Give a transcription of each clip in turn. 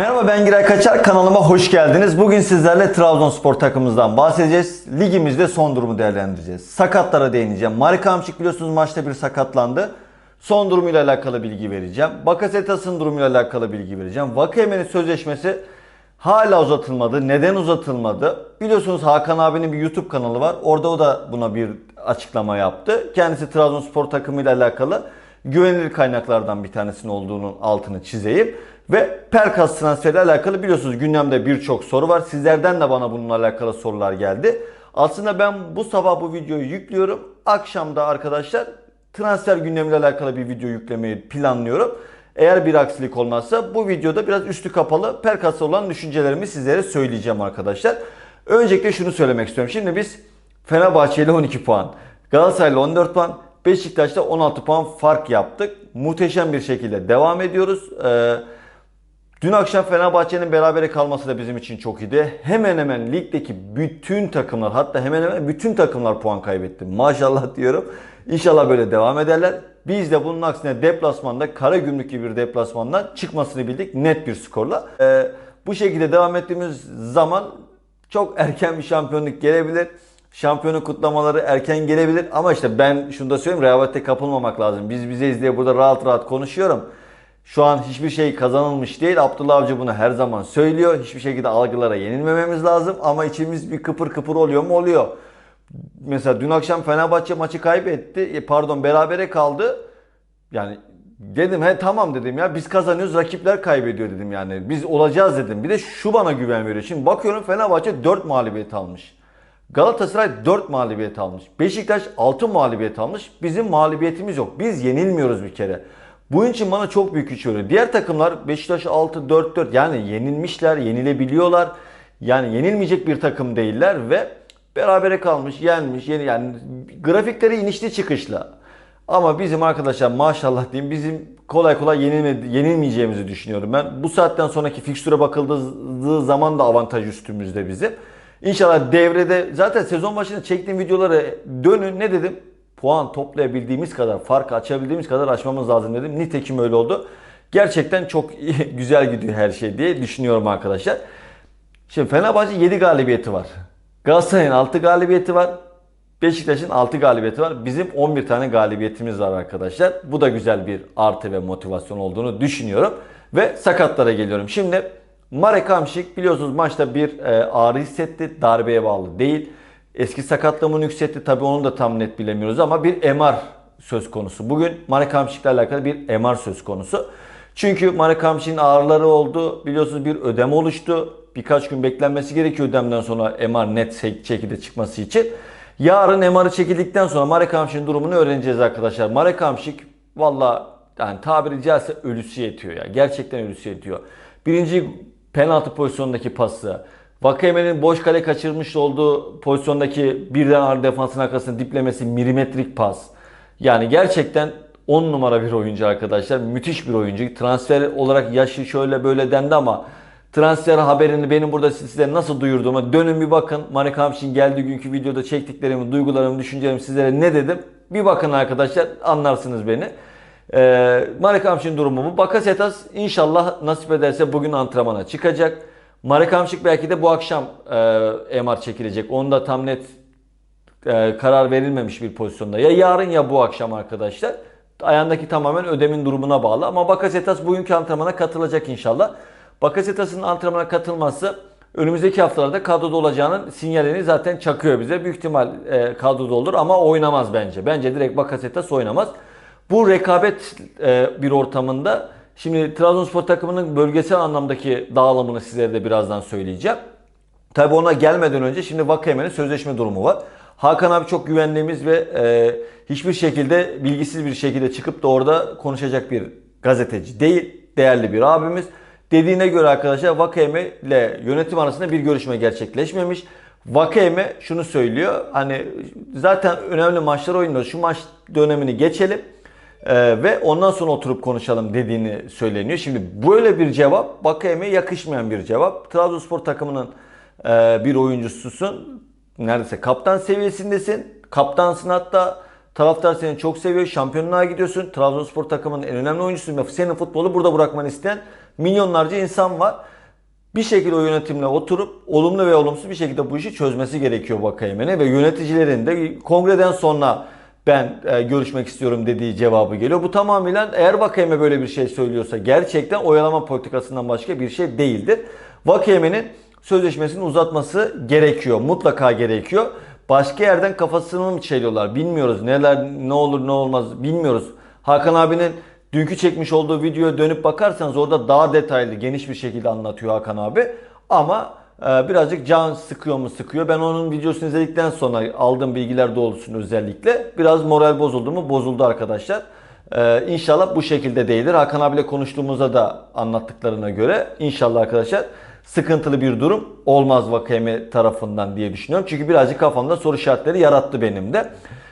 Merhaba ben Giray Kaçar kanalıma hoş geldiniz. Bugün sizlerle Trabzonspor takımımızdan bahsedeceğiz. Ligimizde son durumu değerlendireceğiz. Sakatlara değineceğim. Marika Hamşik biliyorsunuz maçta bir sakatlandı. Son durumuyla alakalı bilgi vereceğim. Bakasetas'ın durumuyla alakalı bilgi vereceğim. Vakayemen'in sözleşmesi hala uzatılmadı. Neden uzatılmadı? Biliyorsunuz Hakan abinin bir YouTube kanalı var. Orada o da buna bir açıklama yaptı. Kendisi Trabzonspor takımıyla alakalı güvenilir kaynaklardan bir tanesinin olduğunun altını çizeyim. Ve Perkas transferiyle alakalı biliyorsunuz gündemde birçok soru var. Sizlerden de bana bununla alakalı sorular geldi. Aslında ben bu sabah bu videoyu yüklüyorum. Akşamda arkadaşlar transfer gündemiyle alakalı bir video yüklemeyi planlıyorum. Eğer bir aksilik olmazsa bu videoda biraz üstü kapalı Perkas'a olan düşüncelerimi sizlere söyleyeceğim arkadaşlar. Öncelikle şunu söylemek istiyorum. Şimdi biz Fenerbahçe ile 12 puan, Galatasaray ile 14 puan, Beşiktaş'ta 16 puan fark yaptık. Muhteşem bir şekilde devam ediyoruz. Ee, Dün akşam Fenerbahçe'nin berabere kalması da bizim için çok iyiydi. Hemen hemen ligdeki bütün takımlar hatta hemen hemen bütün takımlar puan kaybetti. Maşallah diyorum. İnşallah böyle devam ederler. Biz de bunun aksine deplasmanda Karagümrük gibi bir deplasmandan çıkmasını bildik net bir skorla. Ee, bu şekilde devam ettiğimiz zaman çok erken bir şampiyonluk gelebilir. Şampiyonluk kutlamaları erken gelebilir ama işte ben şunu da söyleyeyim rehavete kapılmamak lazım. Biz bizeyiz diye burada rahat rahat konuşuyorum. Şu an hiçbir şey kazanılmış değil. Abdullah Avcı bunu her zaman söylüyor. Hiçbir şekilde algılara yenilmememiz lazım. Ama içimiz bir kıpır kıpır oluyor mu? Oluyor. Mesela dün akşam Fenerbahçe maçı kaybetti. E, Pardon berabere kaldı. Yani dedim he tamam dedim ya biz kazanıyoruz rakipler kaybediyor dedim yani. Biz olacağız dedim. Bir de şu bana güven veriyor. Şimdi bakıyorum Fenerbahçe 4 mağlubiyet almış. Galatasaray 4 mağlubiyet almış. Beşiktaş 6 mağlubiyet almış. Bizim mağlubiyetimiz yok. Biz yenilmiyoruz bir kere. Bunun için bana çok büyük güç veriyor. Diğer takımlar Beşiktaş 6-4-4 yani yenilmişler, yenilebiliyorlar. Yani yenilmeyecek bir takım değiller ve berabere kalmış, yenmiş, yeni yani grafikleri inişli çıkışlı. Ama bizim arkadaşlar maşallah diyeyim bizim kolay kolay yenilme, yenilmeyeceğimizi düşünüyorum ben. Bu saatten sonraki fikstüre bakıldığı zaman da avantaj üstümüzde bizim. İnşallah devrede zaten sezon başında çektiğim videoları dönün ne dedim? puan toplayabildiğimiz kadar, fark açabildiğimiz kadar açmamız lazım dedim. Nitekim öyle oldu. Gerçekten çok güzel gidiyor her şey diye düşünüyorum arkadaşlar. Şimdi Fenerbahçe 7 galibiyeti var. Galatasaray'ın 6 galibiyeti var. Beşiktaş'ın 6 galibiyeti var. Bizim 11 tane galibiyetimiz var arkadaşlar. Bu da güzel bir artı ve motivasyon olduğunu düşünüyorum. Ve sakatlara geliyorum. Şimdi Marek Hamşik biliyorsunuz maçta bir e, ağrı hissetti. Darbeye bağlı değil. Eski sakatlığımı yükseltti. Tabii onu da tam net bilemiyoruz ama bir MR söz konusu. Bugün Marek Hamşik'le alakalı bir MR söz konusu. Çünkü Marek Hamşik'in ağrıları oldu. Biliyorsunuz bir ödem oluştu. Birkaç gün beklenmesi gerekiyor ödemden sonra MR net şekilde çıkması için. Yarın MR'ı çekildikten sonra Marek Hamşik'in durumunu öğreneceğiz arkadaşlar. Marek Hamşik valla yani tabiri caizse ölüsü yetiyor ya. Gerçekten ölüsü yetiyor. Birinci penaltı pozisyonundaki pası, Vakayeme'nin boş kale kaçırmış olduğu pozisyondaki birden ağır defansın arkasını diplemesi milimetrik pas. Yani gerçekten 10 numara bir oyuncu arkadaşlar. Müthiş bir oyuncu. Transfer olarak yaşı şöyle böyle dendi ama transfer haberini benim burada size nasıl duyurduğuma dönün bir bakın. Marek Hamşin geldiği günkü videoda çektiklerimi, duygularımı, düşüncelerimi sizlere ne dedim? Bir bakın arkadaşlar anlarsınız beni. Ee, Marek Hamşin durumu bu. Bakasetas inşallah nasip ederse bugün antrenmana çıkacak. Marek Hamşik belki de bu akşam e, MR çekilecek. Onda tam net e, karar verilmemiş bir pozisyonda. Ya yarın ya bu akşam arkadaşlar. Ayağındaki tamamen ödemin durumuna bağlı. Ama Bakasetas bugünkü antrenmana katılacak inşallah. Bakasetas'ın antrenmana katılması önümüzdeki haftalarda kadroda olacağının sinyalini zaten çakıyor bize. Büyük ihtimal e, kadroda olur ama oynamaz bence. Bence direkt Bakasetas oynamaz. Bu rekabet e, bir ortamında Şimdi Trabzonspor takımının bölgesel anlamdaki dağılımını sizlere de birazdan söyleyeceğim. Tabi ona gelmeden önce şimdi Vakayemen'in sözleşme durumu var. Hakan abi çok güvendiğimiz ve e, hiçbir şekilde bilgisiz bir şekilde çıkıp da orada konuşacak bir gazeteci değil. Değerli bir abimiz. Dediğine göre arkadaşlar Vakayeme ile yönetim arasında bir görüşme gerçekleşmemiş. Vakayeme şunu söylüyor. Hani zaten önemli maçlar oynuyoruz. Şu maç dönemini geçelim. Ee, ve ondan sonra oturup konuşalım dediğini söyleniyor. Şimdi böyle bir cevap Bakayeme'ye yakışmayan bir cevap. Trabzonspor takımının e, bir oyuncususun. Neredeyse kaptan seviyesindesin. Kaptansın hatta. Taraftar seni çok seviyor. Şampiyonluğa gidiyorsun. Trabzonspor takımının en önemli oyuncusun senin futbolu burada bırakmanı isteyen Milyonlarca insan var. Bir şekilde o yönetimle oturup olumlu ve olumsuz bir şekilde bu işi çözmesi gerekiyor Vakayemen'e ve yöneticilerin de kongreden sonra ben e, görüşmek istiyorum dediği cevabı geliyor. Bu tamamıyla eğer Vakayeme böyle bir şey söylüyorsa gerçekten oyalama politikasından başka bir şey değildir. Vakayemen'in sözleşmesini uzatması gerekiyor. Mutlaka gerekiyor. Başka yerden kafasını mı çeliyorlar bilmiyoruz. Neler ne olur ne olmaz bilmiyoruz. Hakan abinin dünkü çekmiş olduğu videoya dönüp bakarsanız orada daha detaylı geniş bir şekilde anlatıyor Hakan abi. Ama birazcık can sıkıyor mu sıkıyor. Ben onun videosunu izledikten sonra aldığım bilgiler doğrultusunda özellikle biraz moral bozuldu mu bozuldu arkadaşlar. Ee, inşallah bu şekilde değildir. Hakan abiyle konuştuğumuzda da anlattıklarına göre inşallah arkadaşlar sıkıntılı bir durum olmaz Vakayeme tarafından diye düşünüyorum. Çünkü birazcık kafamda soru işaretleri yarattı benim de.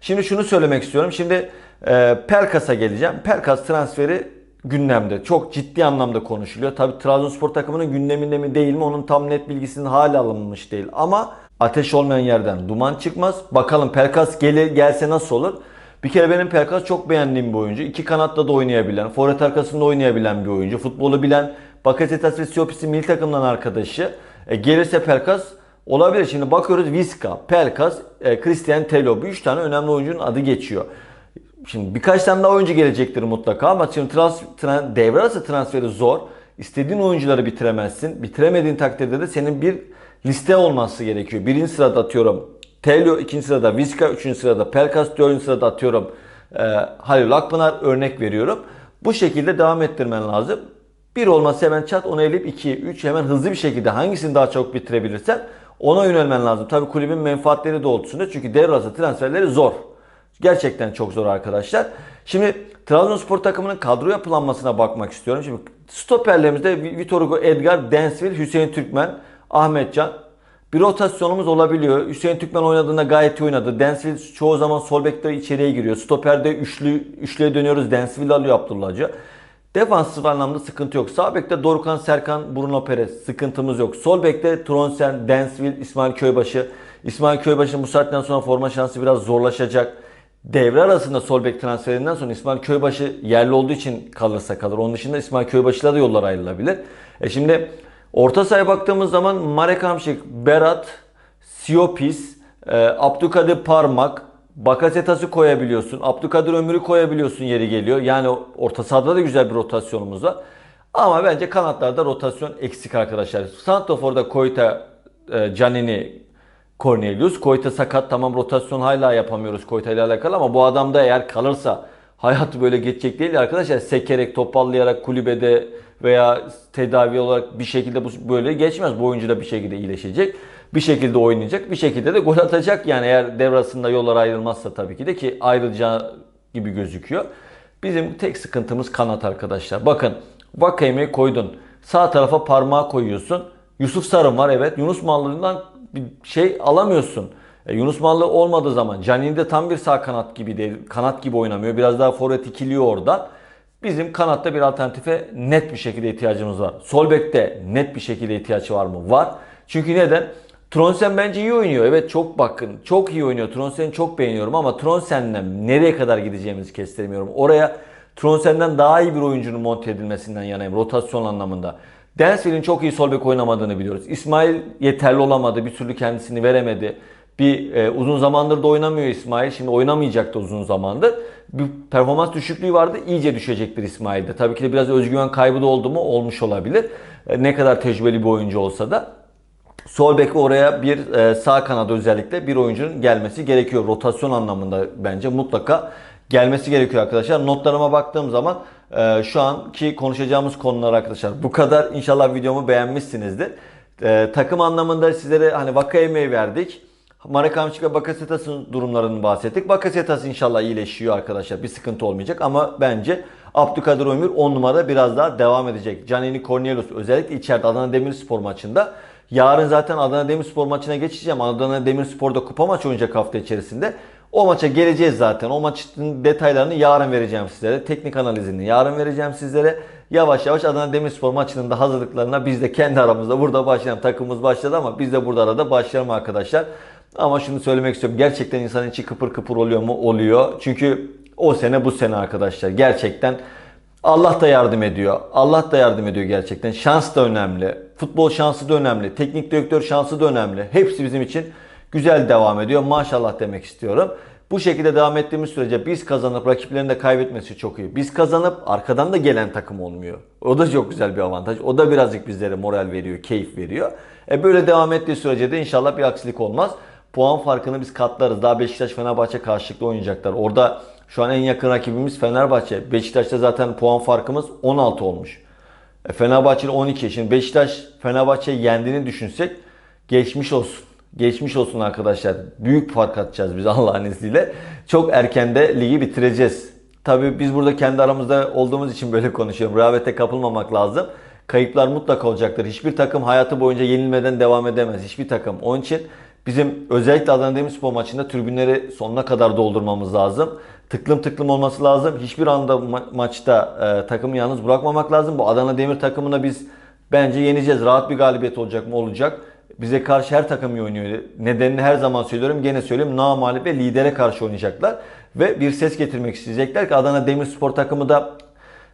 Şimdi şunu söylemek istiyorum. Şimdi e, Pelkas'a geleceğim. Pelkas transferi gündemde. Çok ciddi anlamda konuşuluyor. Tabi Trabzonspor takımının gündeminde mi değil mi onun tam net bilgisinin hala alınmış değil. Ama ateş olmayan yerden duman çıkmaz. Bakalım Pelkas gelir, gelse nasıl olur? Bir kere benim Pelkas çok beğendiğim bir oyuncu. İki kanatta da oynayabilen, forvet arkasında oynayabilen bir oyuncu. Futbolu bilen, Bakasetas ve Siopis'in milli takımdan arkadaşı. E, gelirse Pelkas olabilir. Şimdi bakıyoruz Viska, Pelkas, e, Christian Telo. Bu üç tane önemli oyuncunun adı geçiyor. Şimdi birkaç tane daha oyuncu gelecektir mutlaka ama şimdi trans, tran, devre arası transferi zor. İstediğin oyuncuları bitiremezsin. Bitiremediğin takdirde de senin bir liste olması gerekiyor. Birinci sırada atıyorum Telio, ikinci sırada Vizca, üçüncü sırada Pelkas, dördüncü sırada atıyorum e, Halil Akpınar örnek veriyorum. Bu şekilde devam ettirmen lazım. Bir olmazsa hemen çat onu elip 2, 3 hemen hızlı bir şekilde hangisini daha çabuk bitirebilirsen ona yönelmen lazım. Tabi kulübün menfaatleri doğrultusunda çünkü devre arası transferleri zor. Gerçekten çok zor arkadaşlar. Şimdi Trabzonspor takımının kadro yapılanmasına bakmak istiyorum. Şimdi stoperlerimizde Vitor Hugo, Edgar, Densville, Hüseyin Türkmen, Ahmetcan. Bir rotasyonumuz olabiliyor. Hüseyin Türkmen oynadığında gayet iyi oynadı. Densville çoğu zaman sol bekte içeriye giriyor. Stoperde üçlü, üçlüye dönüyoruz. Densville alıyor Abdullah Hoca. Defansif anlamda sıkıntı yok. Sağ bekte Dorukan, Serkan, Bruno Perez sıkıntımız yok. Sol bekte Tronsen, Densville, İsmail Köybaşı. İsmail Köybaşı'nın bu saatten sonra forma şansı biraz zorlaşacak. Devre arasında sol bek transferinden sonra İsmail Köybaşı yerli olduğu için kalırsa kalır. Onun dışında İsmail Köybaşı'yla da yollar ayrılabilir. E şimdi orta sahaya baktığımız zaman Marek Hamşik, Berat, Siopis, e, Abdülkadir Parmak, Bakasetas'ı koyabiliyorsun. Abdülkadir Ömür'ü koyabiliyorsun yeri geliyor. Yani orta sahada da güzel bir rotasyonumuz var. Ama bence kanatlarda rotasyon eksik arkadaşlar. Santrofor'da Koyta, e, Canini, Cornelius. Koyta sakat tamam rotasyon hala yapamıyoruz Koyta ile alakalı ama bu adam da eğer kalırsa hayatı böyle geçecek değil arkadaşlar. Sekerek, topallayarak kulübede veya tedavi olarak bir şekilde bu böyle geçmez. Bu oyuncu da bir şekilde iyileşecek. Bir şekilde oynayacak. Bir şekilde de gol atacak yani eğer devrasında yollar ayrılmazsa tabii ki de ki ayrılacağı gibi gözüküyor. Bizim tek sıkıntımız kanat arkadaşlar. Bakın Vakayeme'yi koydun. Sağ tarafa parmağı koyuyorsun. Yusuf Sarın var evet. Yunus Mallı'dan bir şey alamıyorsun. E, Yunus Mallı olmadığı zaman Canini de tam bir sağ kanat gibi değil. Kanat gibi oynamıyor. Biraz daha forvet ikiliyor oradan. Bizim kanatta bir alternatife net bir şekilde ihtiyacımız var. Sol bekte net bir şekilde ihtiyaç var mı? Var. Çünkü neden? Tronsen bence iyi oynuyor. Evet çok bakın. Çok iyi oynuyor. Tronsen'i çok beğeniyorum ama Tronsen'le nereye kadar gideceğimizi kestiremiyorum. Oraya Tronsen'den daha iyi bir oyuncunun monte edilmesinden yanayım. Rotasyon anlamında. Densville'in çok iyi sol bek oynamadığını biliyoruz. İsmail yeterli olamadı. Bir türlü kendisini veremedi. Bir e, uzun zamandır da oynamıyor İsmail. Şimdi oynamayacaktı uzun zamandır. Bir performans düşüklüğü vardı. İyice düşecektir İsmail'de. Tabii ki de biraz özgüven kaybı da oldu mu? Olmuş olabilir. E, ne kadar tecrübeli bir oyuncu olsa da. Sol bek oraya bir e, sağ kanada özellikle bir oyuncunun gelmesi gerekiyor. Rotasyon anlamında bence mutlaka gelmesi gerekiyor arkadaşlar. Notlarıma baktığım zaman e, şu anki konuşacağımız konular arkadaşlar bu kadar. İnşallah videomu beğenmişsinizdir. E, takım anlamında sizlere hani Vakayeme'yi verdik. Marek Hamşik ve Bakasetas'ın durumlarını bahsettik. Bakasetas inşallah iyileşiyor arkadaşlar. Bir sıkıntı olmayacak ama bence Abdülkadir Ömür 10 numara biraz daha devam edecek. Canini Cornelius özellikle içeride Adana Demirspor maçında. Yarın zaten Adana Demirspor maçına geçeceğim. Adana Demirspor'da kupa maçı oynayacak hafta içerisinde. O maça geleceğiz zaten. O maçın detaylarını yarın vereceğim sizlere. Teknik analizini yarın vereceğim sizlere. Yavaş yavaş Adana Demirspor maçının da hazırlıklarına biz de kendi aramızda burada başlayalım. Takımımız başladı ama biz de burada arada başlayalım arkadaşlar. Ama şunu söylemek istiyorum. Gerçekten insanın içi kıpır kıpır oluyor mu? Oluyor. Çünkü o sene bu sene arkadaşlar. Gerçekten Allah da yardım ediyor. Allah da yardım ediyor gerçekten. Şans da önemli. Futbol şansı da önemli. Teknik direktör şansı da önemli. Hepsi bizim için güzel devam ediyor. Maşallah demek istiyorum. Bu şekilde devam ettiğimiz sürece biz kazanıp rakiplerin de kaybetmesi çok iyi. Biz kazanıp arkadan da gelen takım olmuyor. O da çok güzel bir avantaj. O da birazcık bizlere moral veriyor, keyif veriyor. E böyle devam ettiği sürece de inşallah bir aksilik olmaz. Puan farkını biz katlarız. Daha Beşiktaş Fenerbahçe karşılıklı oynayacaklar. Orada şu an en yakın rakibimiz Fenerbahçe. Beşiktaş'ta zaten puan farkımız 16 olmuş. E, Fenerbahçe'nin 12. Şimdi Beşiktaş Fenerbahçe'yi yendiğini düşünsek geçmiş olsun. Geçmiş olsun arkadaşlar. Büyük fark atacağız biz Allah'ın izniyle. Çok erkende ligi bitireceğiz. Tabii biz burada kendi aramızda olduğumuz için böyle konuşuyorum. Rehavete kapılmamak lazım. Kayıplar mutlaka olacaktır. Hiçbir takım hayatı boyunca yenilmeden devam edemez. Hiçbir takım. Onun için bizim özellikle Adana Demirspor maçında tribünleri sonuna kadar doldurmamız lazım. Tıklım tıklım olması lazım. Hiçbir anda ma- maçta e, takımı yalnız bırakmamak lazım. Bu Adana Demir takımına biz bence yeneceğiz. Rahat bir galibiyet olacak mı? Olacak. Bize karşı her takım iyi oynuyor. Nedenini her zaman söylüyorum. Gene söyleyeyim. Namalip ve lidere karşı oynayacaklar. Ve bir ses getirmek isteyecekler ki Adana Demirspor takımı da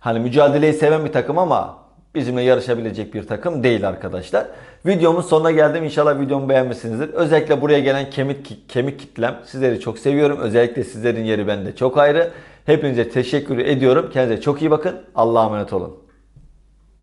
hani mücadeleyi seven bir takım ama bizimle yarışabilecek bir takım değil arkadaşlar. Videomun sonuna geldim. İnşallah videomu beğenmişsinizdir. Özellikle buraya gelen kemik kemik kitlem sizleri çok seviyorum. Özellikle sizlerin yeri bende çok ayrı. Hepinize teşekkür ediyorum. Kendinize çok iyi bakın. Allah'a emanet olun.